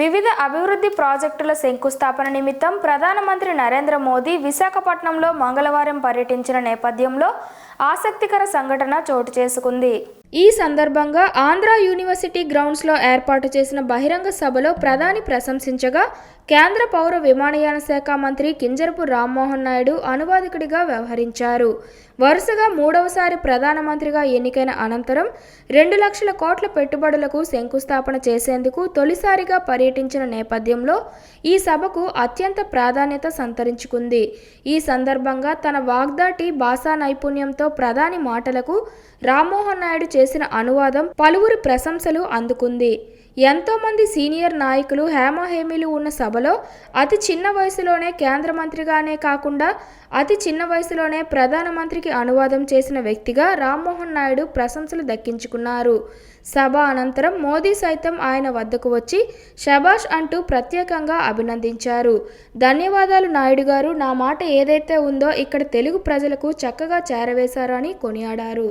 వివిధ అభివృద్ధి ప్రాజెక్టుల శంకుస్థాపన నిమిత్తం ప్రధానమంత్రి నరేంద్ర మోదీ విశాఖపట్నంలో మంగళవారం పర్యటించిన నేపథ్యంలో ఆసక్తికర సంఘటన చోటు చేసుకుంది. ఈ సందర్భంగా ఆంధ్ర యూనివర్సిటీ గ్రౌండ్స్లో ఏర్పాటు చేసిన బహిరంగ సభలో ప్రధాని ప్రశంసించగా కేంద్ర పౌర విమానయాన శాఖ మంత్రి కింజరపు రామ్మోహన్ నాయుడు అనువాదకుడిగా వ్యవహరించారు. వరుసగా మూడవసారి ప్రధానమంత్రిగా ఎన్నికైన అనంతరం రెండు లక్షల కోట్ల పెట్టుబడులకు శంకుస్థాపన చేసేందుకు తొలిసారిగా పర్యటించిన నేపథ్యంలో ఈ సభకు అత్యంత ప్రాధాన్యత సంతరించుకుంది. ఈ సందర్భంగా తన వాగ్దాటి భాషా నైపుణ్యంతో ప్రధాని మాటలకు రామ్మోహన్ నాయుడు చేసిన అనువాదం పలువురు ప్రశంసలు అందుకుంది. ఎంతోమంది సీనియర్ నాయకులు హేమహేమీలు ఉన్న సభలో అతి చిన్న వయసులోనే కేంద్ర మంత్రిగానే కాకుండా అతి చిన్న వయసులోనే ప్రధానమంత్రికి అనువాదం చేసిన వ్యక్తిగా రామ్మోహన్ నాయుడు ప్రశంసలు దక్కించుకున్నారు. సభ అనంతరం మోదీ సైతం ఆయన వద్దకు వచ్చి షబాష్ అంటూ ప్రత్యేకంగా అభినందించారు. ధన్యవాదాలు నాయుడు గారు. నా మాట ఏదైతే ఉందో ఇక్కడ తెలుగు ప్రజలకు చక్కగా చేరవేశారని కొనియాడారు.